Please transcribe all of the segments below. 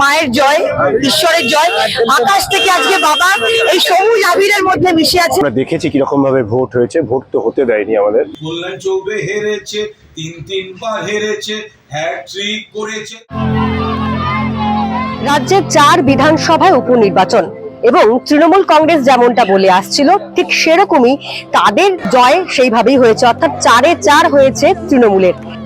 মায়ের জয় ঈশ্বরের জয়। আকাশ থেকে আজকে বাবা এই সবুজ আবিরের মধ্যে মিশে আছে। আমরা দেখেছি কীরকম ভাবে ভোট হয়েছে। ভোট তো হতে দেয়নি আমাদের। কল্যাণ চৌবে হেরেছে তিন তিনবার হেরেছে হ্যাট্রিক করেছে। রাজ্যের চার বিধানসভায় উপনির্বাচন এবং তৃণমূল কংগ্রেস যেমনটা বলে আসছিল ঠিক সেরকমই তাদের জয় সেইভাবেই হয়েছে। অর্থাৎ চারে চার হয়েছে তৃণমূলের।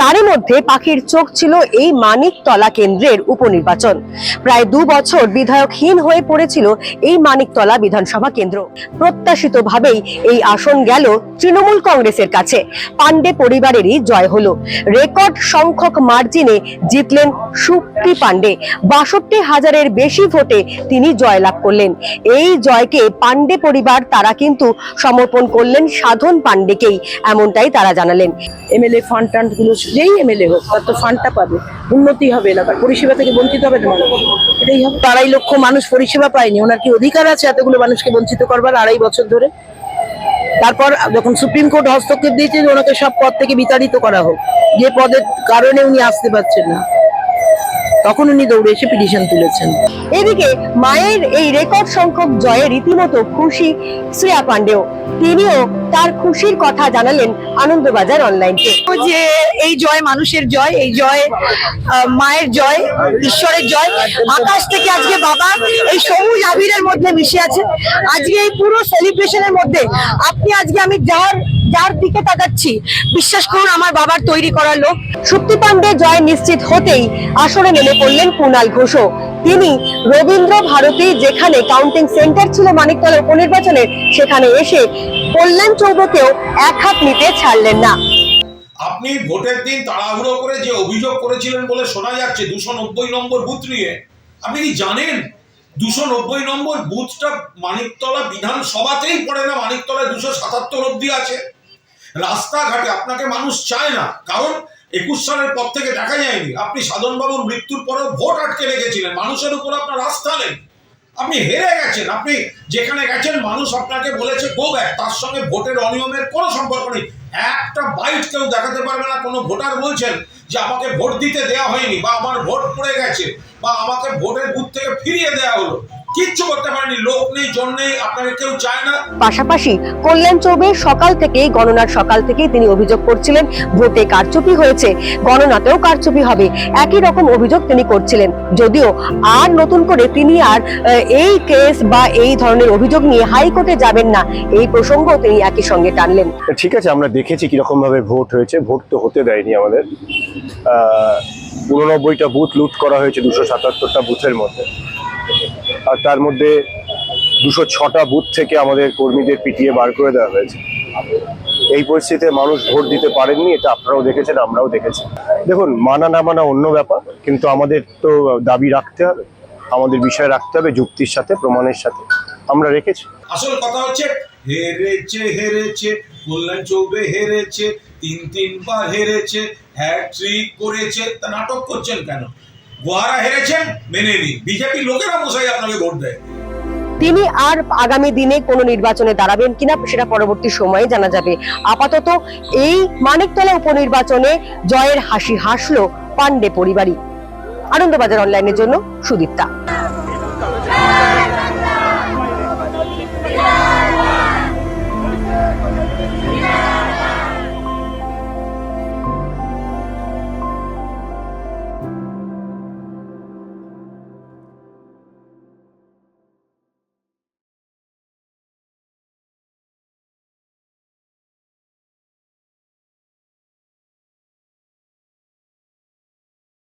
তারই মধ্যে পাখির চোখ ছিল এই মানিকতলা কেন্দ্রের উপনির্বাচন। প্রায় দু বছর বিধায়কহীন হয়ে পড়েছিল এই মানিকতলা বিধানসভা কেন্দ্র। প্রত্যাশিতভাবেই এই আসন গেল তৃণমূল কংগ্রেসের কাছে। পান্ডে পরিবারেরই জয় হলো। রেকর্ড সংখ্যক মার্জিনে জিতলেন সুপ্রি পান্ডে বাষট্টি হাজারের বেশি ভোটে তিনি জয়লাভ করলেন। এই জয়কে পান্ডে পরিবার তারা কিন্তু সমর্পণ করলেন সাধন পান্ডেকেই এমনটাই তারা জানালেন। এমএলএ ফান্ড টান্ডগুলো যেই এমএলএ হোক, তার তো ফান্ডটা পাবে। উন্নতি হবে এলাকার পরিষেবা থেকে বঞ্চিত হবে না। এটাই হবে। আড়াই লক্ষ মানুষ পরিষেবা পায়নি, ওনার কি অধিকার আছে এতগুলো মানুষকে বঞ্চিত করবার আড়াই বছর ধরে? তারপর যখন সুপ্রিম কোর্ট হস্তক্ষেপ দিয়েছে ওনাকে সব পদ থেকে বিতাড়িত করা হোক, যে পদের কারণে উনি আসতে পারছেন না, তখন উনি দৌড়ে এসে পিটিশন তুলেছেন। এদিকে মায়ের এই রেকর্ড সংখ্যক জয়ে রীতিমতো খুশি শ্রেয়া পান্ডেও তিনিও তার খুশির কথা জানালেন আনন্দবাজার অনলাইনকে যে এই জয় মানুষের জয় এই জয় মায়ের জয় ঈশ্বরের জয় আকাশ থেকে আজকে বাবা এই সবুজ আবিরের মধ্যে মিশে আছে। আজকে এই পুরো সেলিব্রেশনের মধ্যে আপনি আজকে আমি যার যার দিকে তাকাচ্ছি বিশ্বাস করুন আমার বাবার তৈরি করা লোক। শক্তি পান্ডে জয় নিশ্চিত হতেই আসরে নেমে পড়লেন কুণাল ঘোষও। তিনি রবীন্দ্র ভারতী যেখানে কাউন্টিং সেন্টার ছিল মানিকতলা উপনির্বাচনে, সেখানে এসে কল্যাণ চৌধকেও এক হাত নিতে ছাড়লেন না। আপনি ভোটের দিন তাড়াহুড়ো করে যে অভিযোগ করেছিলেন বলে শোনা যাচ্ছে দুশো নব্বই নম্বর বুথ নিয়ে, আপনি কি জানেন? দুশো নব্বই নম্বর বুথটা মানিকতলা বিধানসভাতেই পড়ে না, মানিকতলায় দুশো সাতাত্তর অব্দি আছে। রাস্তাঘাটে আপনাকে মানুষ চায় না, কারণ একুশ সালের পর থেকে দেখা যায়নি। আপনি সাধনবাবুর মৃত্যুর পরেও ভোট আটকে রেখেছিলেন। মানুষের উপর আপনার আস্থা নেই। আপনি হেরে গেছেন। আপনি যেখানে গেছেন, মানুষ আপনাকে বলেছে, গো ব্যাক তার সঙ্গে ভোটের অনিয়মের কোনো সম্পর্ক নেই। একটা বাইট কেউ দেখাতে পারবে না। কোনো ভোটার বলছেন যে, আমাকে ভোট দিতে দেওয়া হয়নি বা আমার ভোট পড়ে গেছে বা আমাকে ভোটের বুথ থেকে ফিরিয়ে দেওয়া হলো। কিচ্ছু করতে পারেনি লোক নেই জন নেই আপনাকে কেউ চায় না। পাশাপাশি কল্যাণ চৌবে সকাল থেকেই গণনার সকাল থেকেই তিনি অভিযোগ করছিলেন ভোটে কারচুপি হয়েছে গণনাতেও কারচুপি হবে একই রকম অভিযোগ তিনি করছিলেন। যদিও আর নতুন করে তিনি আর আহ, এই কেস বা এই ধরনের অভিযোগ নিয়ে হাইকোর্টে যাবেন না এই প্রসঙ্গ তিনি একই সঙ্গে টানলেন। ঠিক আছে আমরা দেখেছি কীরকম ভাবে ভোট হয়েছে ভোট তো হতে দেয়নি আমাদের। আহ, উননব্বইটা বুথ লুট করা হয়েছে দুশো সাতাত্তরটা বুথের মধ্যে। আর তার মধ্যে দুশো ছটা বুথ থেকে আমাদের কর্মীদের পিটিয়ে বার করে দেওয়া হয়েছে। এই পরিস্থিতিতে মানুষ ভোট দিতে পারেননি, এটা আপনারাও দেখেছেন, আমরাও দেখেছি। দেখুন, মানা না মানা অন্য ব্যাপার, কিন্তু আমাদের তো দাবি রাখতে হবে, আমাদের বিষয় রাখতে হবে যুক্তির সাথে, প্রমাণের সাথে। আমরা রেখেছি। আসল কথা হচ্ছে, হেরেছে হেরেছে, কল্যাণ চৌবে হেরেছে, তিন তিনবার হেরেছে হ্যাট্রিক করেছে, তা নাটক করছেন কেন? গোহারা হেরেছেন, মেনে নিন। বিজেপি লোকেরা মশাই আপনাকে ভোট দেয়। তিনি আর আগামী দিনে কোনো নির্বাচনে দাঁড়াবেন কিনা সেটা পরবর্তী সময়ে জানা যাবে। আপাতত এই মানিকতলা উপনির্বাচনে জয়ের হাসি হাসলো পান্ডে পরিবারই। আনন্দবাজার অনলাইনের জন্য সুদীপ্তা।